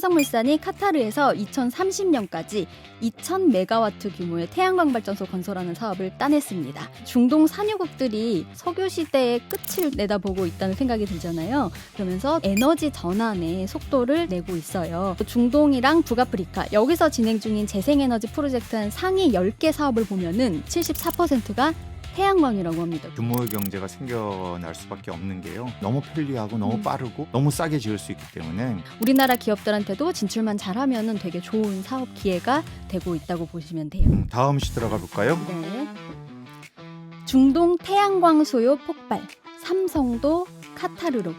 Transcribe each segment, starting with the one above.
삼성물산이 카타르에서 2030년까지 2,000메가와트 규모의 태양광 발전소 건설하는 사업을 따냈습니다. 중동 산유국들이 석유 시대의 끝을 내다보고 있다는 생각이 들잖아요. 그러면서 에너지 전환의 속도를 내고 있어요. 중동이랑 북아프리카 여기서 진행 중인 재생에너지 프로젝트 한 상위 10개 사업을 보면은 74%가 태양광이라고 합니다. 규모의 경제가 생겨날 수밖에 없는 게요. 너무 편리하고 너무 음. 빠르고 너무 싸게 지을 수 있기 때문에 우리나라 기업들한테도 진출만 잘하면은 되게 좋은 사업 기회가 되고 있다고 보시면 돼요. 음, 다음 시 들어가 볼까요? 네. 중동 태양광 소요 폭발. 삼성도 카타르로.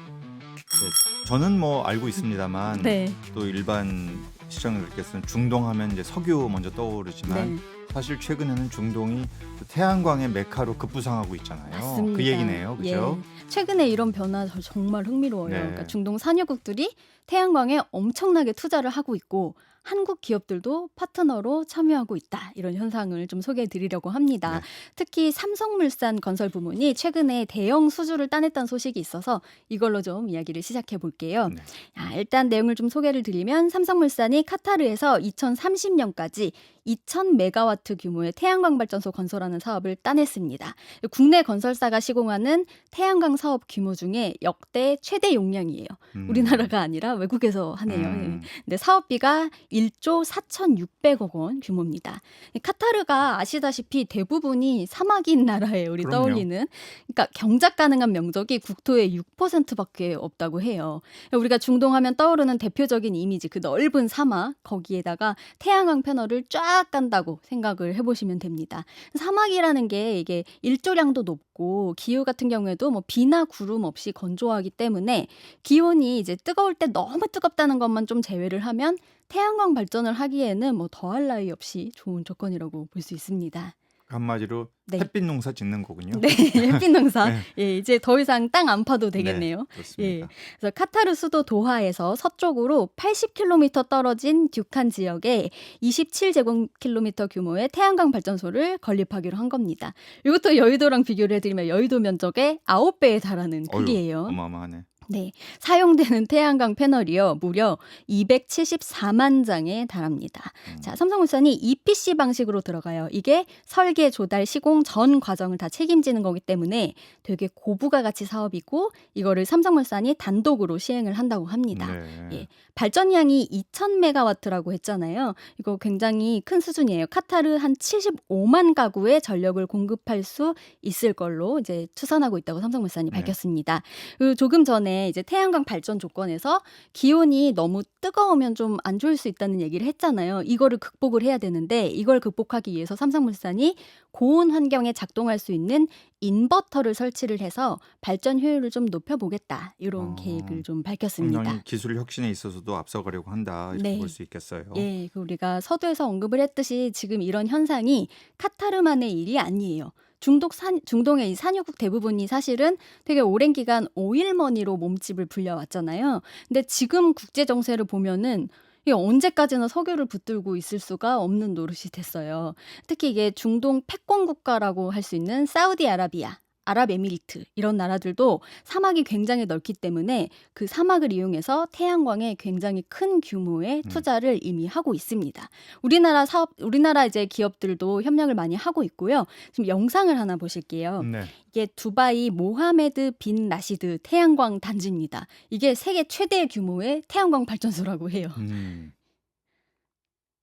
저는 뭐 알고 있습니다만 네. 또 일반 시청자들께서는 중동하면 이제 석유 먼저 떠오르지만 네. 사실 최근에는 중동이 또 태양광의 메카로 급부상하고 있잖아요. 맞습니다. 그 얘기네요, 그죠? 예. 최근에 이런 변화 저- 정말 흥미로워요. 네. 그러니까 중동 산유국들이 태양광에 엄청나게 투자를 하고 있고 한국 기업들도 파트너로 참여하고 있다. 이런 현상을 좀 소개해 드리려고 합니다. 네. 특히 삼성물산 건설 부문이 최근에 대형 수주를 따냈다는 소식이 있어서 이걸로 좀 이야기를 시작해 볼게요. 네. 자, 일단 내용을 좀 소개를 드리면 삼성물산이 카타르에서 2030년까지 2,000메가와트 규모의 태양광 발전소 건설하는 사업을 따냈습니다. 국내 건설사가 시공하는 태양광 사업 규모 중에 역대 최대 용량이에요. 음. 우리나라가 아니라 외국에서 하네요. 음. 예. 근데 사업비가 1조 4,600억 원 규모입니다. 카타르가 아시다시피 대부분이 사막인 나라예요. 우리 그럼요. 떠올리는. 그러니까 경작 가능한 면적이 국토의 6%밖에 없다고 해요. 우리가 중동하면 떠오르는 대표적인 이미지 그 넓은 사막 거기에다가 태양광 패널을 쫙 간다고 생각을 해보시면 됩니다. 사막이라는 게 이게 일조량도 높고 기후 같은 경우에도 뭐 비나 구름 없이 건조하기 때문에 기온이 이제 뜨거울 때 너무 뜨겁다는 것만 좀 제외를 하면 태양광 발전을 하기에는 뭐 더할 나위 없이 좋은 조건이라고 볼 수 있습니다. 한마디로 네. 햇빛 농사 짓는 거군요. 네, 햇빛 농사. 네. 예, 이제 더 이상 땅 안 파도 되겠네요. 그렇습니다. 그래서 카타르 수도 도하에서 서쪽으로 80km 떨어진 듀칸 지역에 27제곱킬로미터 규모의 태양광 발전소를 건립하기로 한 겁니다. 이것도 여의도랑 비교를 해드리면 여의도 면적의 9배에 달하는 크기예요. 어마어마하네. 네, 사용되는 태양광 패널이요 무려 274만 장에 달합니다. 음. 자, 삼성물산이 EPC 방식으로 들어가요. 이게 설계, 조달, 시공 전 과정을 다 책임지는 거기 때문에 되게 고부가 가치 사업이고 이거를 삼성물산이 단독으로 시행을 한다고 합니다. 네. 예. 발전량이 2,000메가와트라고 했잖아요. 이거 굉장히 큰 수준이에요. 카타르 한 75만 가구에 전력을 공급할 수 있을 걸로 이제 추산하고 있다고 삼성물산이 네. 밝혔습니다. 그리고 조금 전에 이제 태양광 발전 조건에서 기온이 너무 뜨거우면 좀 안 좋을 수 있다는 얘기를 했잖아요. 이거를 극복을 해야 되는데 이걸 극복하기 위해서 삼성물산이 고온 환경에 작동할 수 있는 인버터를 설치를 해서 발전 효율을 좀 높여보겠다 이런 어, 계획을 좀 밝혔습니다. 기술 혁신에 있어서도 앞서가려고 한다 이렇게 네. 볼수 있겠어요. 예, 그 우리가 서두에서 언급을 했듯이 지금 이런 현상이 카타르만의 일이 아니에요. 중독 산, 중동의 이 산유국 대부분이 사실은 되게 오랜 기간 오일머니로 몸집을 불려왔잖아요. 근데 지금 국제 정세를 보면은 이게 언제까지나 석유를 붙들고 있을 수가 없는 노릇이 됐어요. 특히 이게 중동 패권 국가라고 할 수 있는 사우디아라비아, 아랍에미리트 이런 나라들도 사막이 굉장히 넓기 때문에 그 사막을 이용해서 태양광에 굉장히 큰 규모의 음. 투자를 이미 하고 있습니다. 우리나라 사업, 우리나라 이제 기업들도 협력을 많이 하고 있고요. 지금 영상을 하나 보실게요. 네. 이게 두바이 모하메드 빈 라시드 태양광 단지입니다. 이게 세계 최대 규모의 태양광 발전소라고 해요. 음,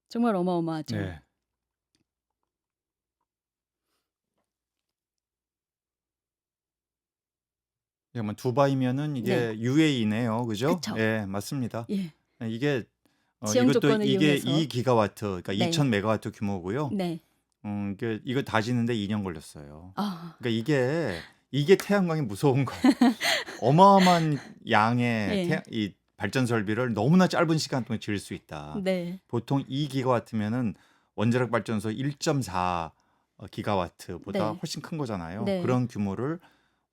정말 어마어마하죠. 네. 그러면 두바이면은 이게 UAE네요, 그죠? 그쵸. 예, 맞습니다. 예. 네, 이게 어, 지형 이것도 조건을 이게 이용해서. 2 기가와트, 그러니까 네. 2,000 메가와트 규모고요. 네. 음, 이게 이거 다지는데 2년 걸렸어요. 아, 그러니까 이게 이게 태양광이 무서운 거. 어마어마한 양의 네. 태, 이 발전 설비를 너무나 짧은 시간 동안 지을 수 있다. 네. 보통 2 기가와트면은 원자력 발전소 1.4 기가와트보다 네. 훨씬 큰 거잖아요. 네. 그런 규모를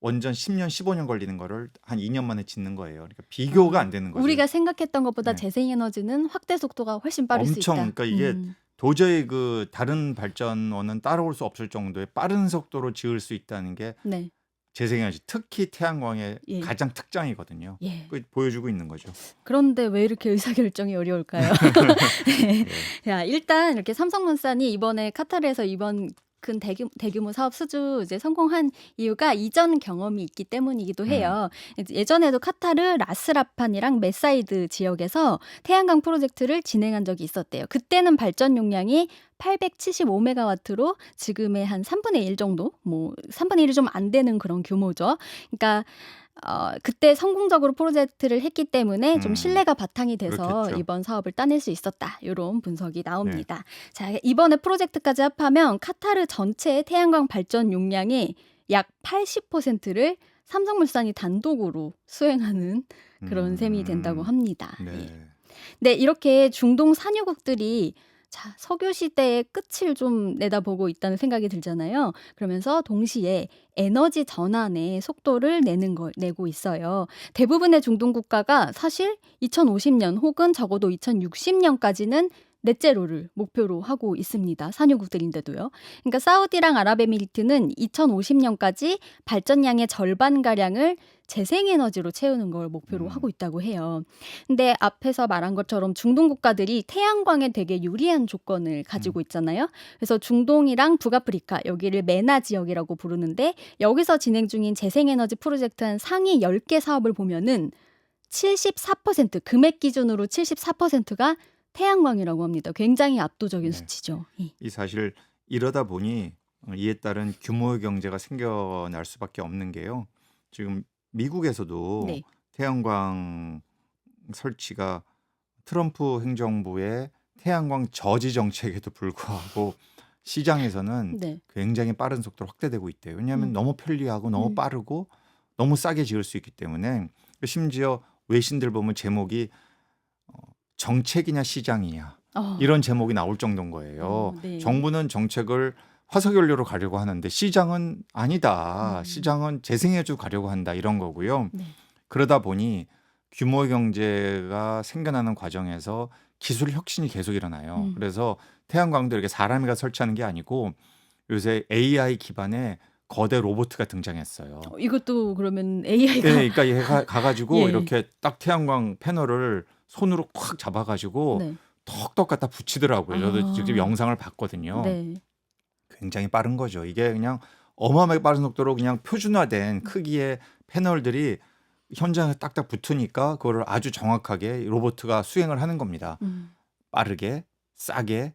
원전 10년, 15년 걸리는 거를 한 2년 만에 짓는 거예요. 그러니까 비교가 안 되는 거죠. 우리가 생각했던 것보다 네. 재생에너지는 확대 속도가 훨씬 빠를 수 엄청, 있다. 그러니까 이게 음, 도저히 그 다른 발전원은 따라올 수 없을 정도의 빠른 속도로 지을 수 있다는 게 네. 재생에너지 특히 태양광의 예. 가장 특장이거든요. 예. 그 보여주고 있는 거죠. 그런데 왜 이렇게 의사결정이 어려울까요? 예. 야, 일단 이렇게 삼성물산이 이번에 카타르에서 이번 큰 대규, 대규모 사업 수주 이제 성공한 이유가 이전 경험이 있기 때문이기도 해요. 예전에도 카타르 라스라판이랑 메사이드 지역에서 태양광 프로젝트를 진행한 적이 있었대요. 그때는 발전 용량이 875메가와트로 지금의 한 3분의 1 정도, 뭐 3분의 1이 좀 안 되는 그런 규모죠. 그러니까 어, 그때 성공적으로 프로젝트를 했기 때문에 좀 음, 신뢰가 바탕이 돼서 그렇겠죠. 이번 사업을 따낼 수 있었다. 이런 분석이 나옵니다. 자, 이번에 프로젝트까지 합하면 카타르 전체의 태양광 발전 용량의 약 80%를 삼성물산이 단독으로 수행하는 그런 음, 셈이 된다고 합니다. 예. 네. 네, 이렇게 중동 산유국들이 자, 석유 시대의 끝을 좀 내다보고 있다는 생각이 들잖아요. 그러면서 동시에 에너지 전환의 속도를 내는 걸 내고 있어요. 대부분의 중동 국가가 사실 2050년 혹은 적어도 2060년까지는 넷제로를 목표로 하고 있습니다. 산유국들인데도요. 그러니까 사우디랑 아랍에미리트는 2050년까지 발전량의 절반 가량을 재생에너지로 채우는 걸 목표로 음. 하고 있다고 해요. 근데 앞에서 말한 것처럼 중동 국가들이 태양광에 되게 유리한 조건을 가지고 있잖아요. 그래서 중동이랑 북아프리카 여기를 메나 지역이라고 부르는데 여기서 진행 중인 재생에너지 프로젝트 한 상위 10개 사업을 보면은 74% 금액 기준으로 74%가 태양광이라고 합니다. 굉장히 압도적인 네. 수치죠. 예. 이 사실 이러다 보니 어, 이에 따른 규모의 경제가 생겨날 수밖에 없는 게요. 지금 미국에서도 네. 태양광 설치가 트럼프 행정부의 태양광 저지 정책에도 불구하고 시장에서는 네. 굉장히 빠른 속도로 확대되고 있대요. 왜냐하면 음. 너무 편리하고 너무 음. 빠르고 너무 싸게 지을 수 있기 때문에 심지어 외신들 보면 제목이 어, 정책이냐 시장이냐 어. 이런 제목이 나올 정도인 거예요. 어, 네. 정부는 정책을 화석연료로 가려고 하는데 시장은 아니다. 음. 시장은 재생해주 가려고 한다 이런 거고요. 네. 그러다 보니 규모 경제가 생겨나는 과정에서 기술 혁신이 계속 일어나요. 음. 그래서 태양광도 이렇게 사람이 가 설치하는 게 아니고 요새 AI 기반의 거대 로봇가 등장했어요. 어, 이것도 그러면 AI가 네, 그러니까 얘가 가가지고 예. 이렇게 딱 태양광 패널을 손으로 콱 잡아가지고 네. 턱턱 갖다 붙이더라고요. 저도 아. 직접 영상을 봤거든요. 네. 굉장히 빠른 거죠. 이게 그냥 어마어마하게 빠른 속도로 그냥 음. 표준화된 크기의 패널들이 현장에 딱딱 붙으니까 그거를 아주 정확하게 로봇가 수행을 하는 겁니다. 음. 빠르게 싸게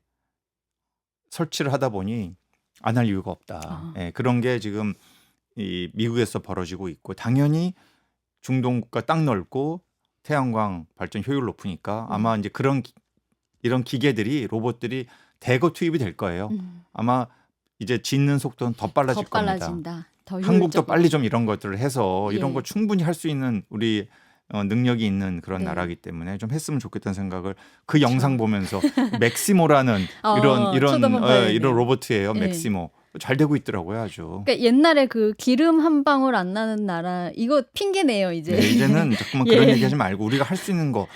설치를 하다 보니 안 할 이유가 없다. 아. 예, 그런 게 지금 이 미국에서 벌어지고 있고 당연히 중동 국가 땅 넓고 태양광 발전 효율 높으니까 음. 아마 이제 그런 기- 이런 기계들이 로봇들이 대거 투입이 될 거예요. 음. 아마 이제 짓는 속도는 더 빨라질 더 겁니다. 빨라진다. 더 한국도. 빨리 좀 이런 것들을 해서 이런 예. 거 충분히 할 수 있는 우리 어, 능력이 있는 그런 네. 나라이기 때문에 좀 했으면 좋겠다는 생각을 그 그렇죠. 영상 보면서 맥시모라는 어, 이런 이런 어. 이런 로봇이에요. 예. 맥시모 잘 되고 있더라고요, 아주. 그러니까 옛날에 그 기름 한 방울 안 나는 나라 이거 핑계네요 이제. 네, 이제는 자꾸만 예. 그런 얘기하지 말고 우리가 할 수 있는 거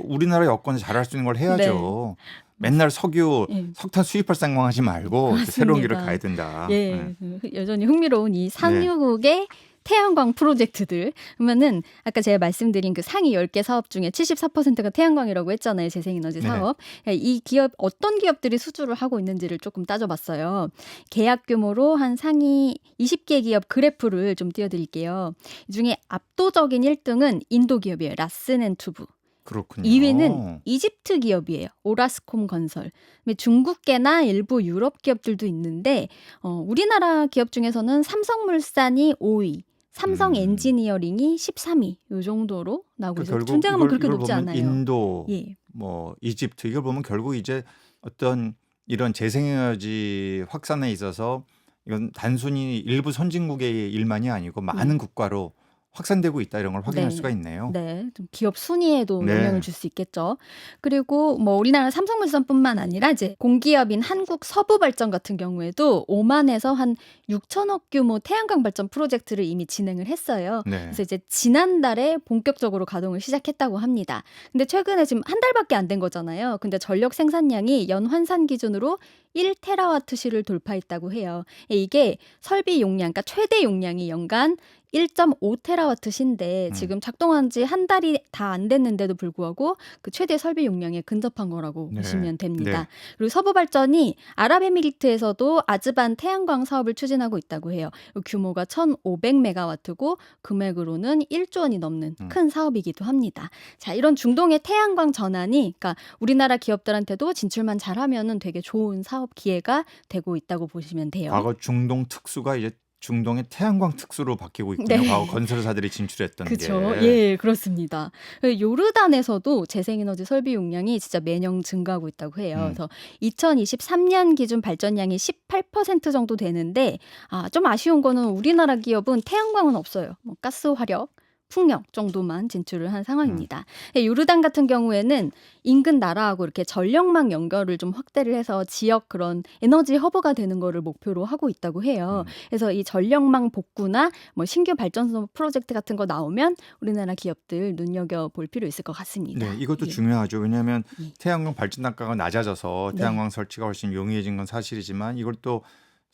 우리나라 여건에 잘할 수 있는 걸 해야죠. 맨날 석유, 예. 석탄 수입할 생각하지 말고 새로운 길을. 가야 된다. 예, 네. 그 여전히 흥미로운 이 산유국의 태양광 프로젝트들. 그러면은 아까 제가 말씀드린 그 상위 10개 사업 중에 74%가 태양광이라고 했잖아요. 재생에너지 네. 사업. 이 기업 어떤 기업들이 수주를 하고 있는지를 조금 따져봤어요. 계약 규모로 한 상위 20개 기업 그래프를 좀 띄워드릴게요. 이 중에 압도적인 1등은 인도 기업이에요. 라스넨투브. 그렇군요. 2위는 이집트 기업이에요. 오라스콤 건설. 중국계나 일부 유럽 기업들도 있는데 어, 우리나라 기업 중에서는 삼성물산이 5위, 삼성 음. 엔지니어링이 13위 요 정도로 나오고 그 있어요. 이걸, 그렇게 높지 않아요. 인도, 예. 뭐 이집트 이걸 보면 결국 이제 어떤 이런 재생에너지 확산에 있어서 이건 단순히 일부 선진국의 일만이 아니고 많은 국가로 확산되고 있다 이런 걸 확인할 네. 수가 있네요. 네, 좀 기업 순위에도 네. 영향을 줄 수 있겠죠. 그리고 뭐 우리나라 삼성물산뿐만 아니라 이제 공기업인 한국 서부발전 같은 경우에도 5만에서 한 6천억 규모 태양광 발전 프로젝트를 이미 진행을 했어요. 네. 그래서 이제 지난달에 본격적으로 가동을 시작했다고 합니다. 근데 최근에 지금 한 달밖에 안 된 거잖아요. 근데 전력 생산량이 연 환산 기준으로 1테라와트 시를 돌파했다고 해요. 이게 설비 용량, 그러니까 최대 용량이 연간 1.5테라와트 시인데 음. 지금 작동한 지 한 달이 다 안 됐는데도 불구하고 그 최대 설비 용량에 근접한 거라고 네. 보시면 됩니다. 네. 그리고 서부 발전이 아랍에미리트에서도 아즈반 태양광 사업을 추진하고 있다고 해요. 규모가 1,500메가와트고 금액으로는 1조 원이 넘는 음. 큰 사업이기도 합니다. 자, 이런 중동의 태양광 전환이 그러니까 우리나라 기업들한테도 진출만 잘하면은 되게 좋은 사업 기회가 되고 있다고 보시면 돼요. 과거 중동 특수가 이제 중동의 태양광 특수로 바뀌고 있군요. 네. 과거 건설사들이 진출했던 그렇죠. 게. 예, 그렇습니다. 그 요르단에서도 재생에너지 설비 용량이 진짜 매년 증가하고 있다고 해요. 음. 그래서 2023년 기준 발전량이 18% 정도 되는데 아, 좀 아쉬운 거는 우리나라 기업은 태양광은 없어요. 뭐 가스 화력 풍력 정도만 진출을 한 상황입니다. 예, 요르단 같은 경우에는 인근 나라하고 이렇게 전력망 연결을 좀 확대를 해서 지역 그런 에너지 허브가 되는 거를 목표로 하고 있다고 해요. 음. 그래서 이 전력망 복구나 뭐 신규 발전소 프로젝트 같은 거 나오면 우리나라 기업들 눈여겨 볼 필요 있을 것 같습니다. 네, 이것도 예. 중요하죠. 왜냐하면 예. 태양광 발전 단가가 낮아져서 네. 태양광 설치가 훨씬 용이해진 건 사실이지만 이걸 또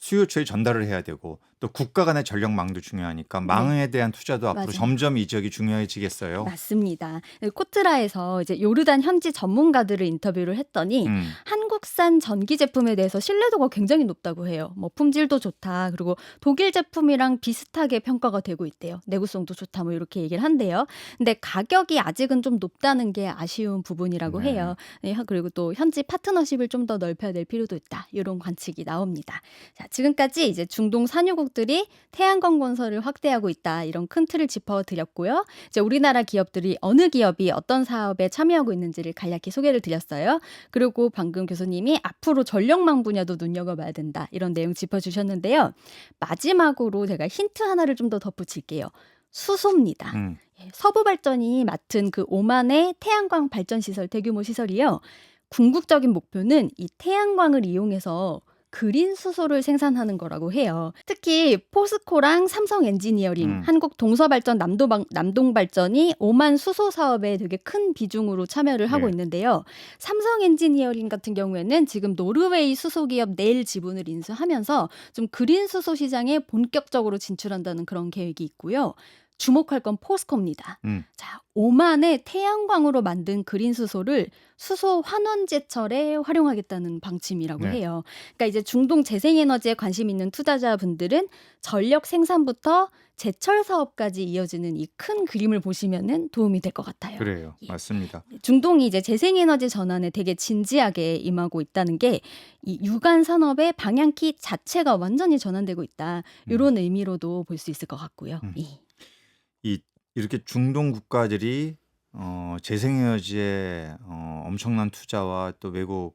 수요처에 전달을 해야 되고 또 국가 간의 전력망도 중요하니까 망에 대한 투자도 앞으로 네. 맞아요. 점점 이 지역이 중요해지겠어요. 맞습니다. 코트라에서 이제 요르단 현지 전문가들을 인터뷰를 했더니 음, 한국산 전기 제품에 대해서 신뢰도가 굉장히 높다고 해요. 뭐 품질도 좋다. 그리고 독일 제품이랑 비슷하게 평가가 되고 있대요. 내구성도 좋다. 뭐 이렇게 얘기를 한대요. 근데 가격이 아직은 좀 높다는 게 아쉬운 부분이라고 네. 해요. 네, 그리고 또 현지 파트너십을 좀 더 넓혀야 될 필요도 있다. 이런 관측이 나옵니다. 자, 지금까지 이제 중동 산유국 들이 태양광 건설을 확대하고 있다. 이런 큰 틀을 짚어 드렸고요. 이제 우리나라 기업들이 어느 기업이 어떤 사업에 참여하고 있는지를 간략히 소개를 드렸어요. 그리고 방금 교수님이 앞으로 전력망 분야도 눈여겨봐야 된다. 이런 내용 짚어주셨는데요. 마지막으로 제가 힌트 하나를 좀 더 덧붙일게요. 수소입니다. 음, 예, 서부발전이 맡은 그 오만의 태양광 발전 시설 대규모 시설이요. 궁극적인 목표는 이 태양광을 이용해서 그린 수소를 생산하는 거라고 해요. 특히 포스코랑 삼성 엔지니어링, 음. 한국 동서발전 남도방, 남동발전이 오만 수소 사업에 되게 큰 비중으로 참여를 하고 네. 있는데요. 삼성 엔지니어링 같은 경우에는 지금 노르웨이 수소 기업 네일 지분을 인수하면서 좀 그린 수소 시장에 본격적으로 진출한다는 그런 계획이 있고요. 주목할 건 포스코입니다. 음. 자, 오만의 태양광으로 만든 그린 수소를 수소 환원제철에 활용하겠다는 방침이라고 네. 해요. 그러니까 이제 중동 재생에너지에 관심 있는 투자자분들은 전력 생산부터 제철 사업까지 이어지는 이 큰 그림을 보시면은 도움이 될 것 같아요. 그래요. 예. 맞습니다. 중동이 이제 재생에너지 전환에 되게 진지하게 임하고 있다는 게 이 유관 산업의 방향키 자체가 완전히 전환되고 있다. 이런 의미로도 볼 수 있을 것 같고요. 음. 예. 이 이렇게 중동 국가들이 어, 재생에너지에 어, 엄청난 투자와 또 외국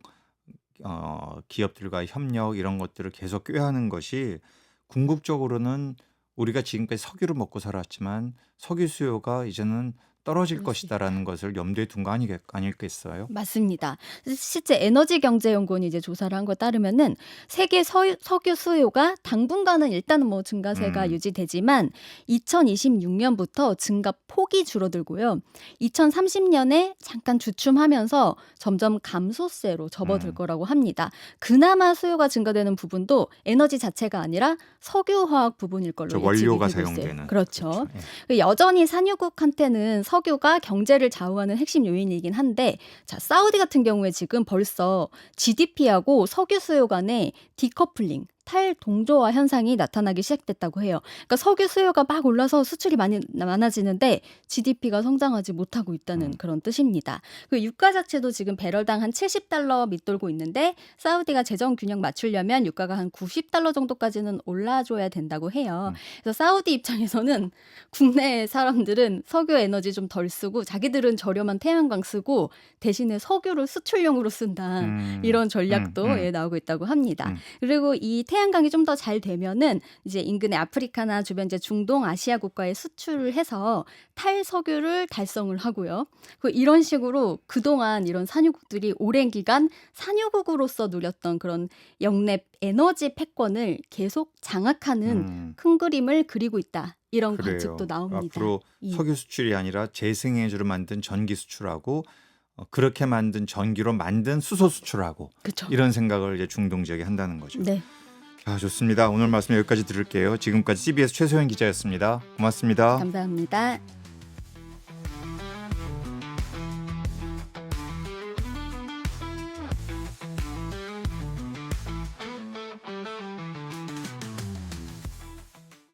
어, 기업들과 협력 이런 것들을 계속 꾀하는 것이 궁극적으로는 우리가 지금까지 석유를 먹고 살았지만 석유 수요가 이제는 떨어질 것이다라는 것을 염두에 둔 거 아니겠, 아닐겠어요? 맞습니다. 실제 에너지경제연구원이 이제 조사를 한것 따르면은 세계 서, 석유 수요가 당분간은 일단은 뭐 증가세가 음. 유지되지만 2026년부터 증가 폭이 줄어들고요. 2030년에 잠깐 주춤하면서 점점 감소세로 접어들 음. 거라고 합니다. 그나마 수요가 증가되는 부분도 에너지 자체가 아니라 석유화학 부분일 걸로 저 예측이 되고 있어요. 사용되는 그렇죠. 예. 그 여전히 산유국한테는 석유가 경제를 좌우하는 핵심 요인이긴 한데 자 사우디 같은 경우에 지금 벌써 GDP하고 석유 수요 간의 디커플링 탈동조화 현상이 나타나기 시작됐다고 해요. 그러니까 석유 수요가 막 올라서 수출이 많이 많아지는데 GDP가 성장하지 못하고 있다는 음. 그런 뜻입니다. 그 유가 자체도 지금 배럴당 한 70달러 밑돌고 있는데 사우디가 재정 균형 맞추려면 유가가 한 90달러 정도까지는 올라줘야 된다고 해요. 음. 그래서 사우디 입장에서는 국내 사람들은 석유 에너지 좀 덜 쓰고 자기들은 저렴한 태양광 쓰고 대신에 석유를 수출용으로 쓴다. 음, 이런 전략도. 예, 나오고 있다고 합니다. 음. 그리고 이 태양광이 좀 더 잘 되면은 이제 인근의 아프리카나 주변 이제 중동 아시아 국가에 수출을 해서 탈석유를 달성을 하고요. 그 이런 식으로 그동안 이런 산유국들이 오랜 기간 산유국으로서 누렸던 그런 영내 에너지 패권을 계속 장악하는 음, 큰 그림을 그리고 있다. 이런 그래요. 관측도 나옵니다. 앞으로 이. 석유 수출이 아니라 재생에너지로 만든 전기 수출하고 어, 그렇게 만든 전기로 만든 수소 수출하고 그렇죠. 이런 생각을 이제 중동 지역에 한다는 거죠. 네. 아, 좋습니다. 오늘 말씀 여기까지 들을게요. 지금까지 CBS 최소영 기자였습니다. 고맙습니다. 감사합니다.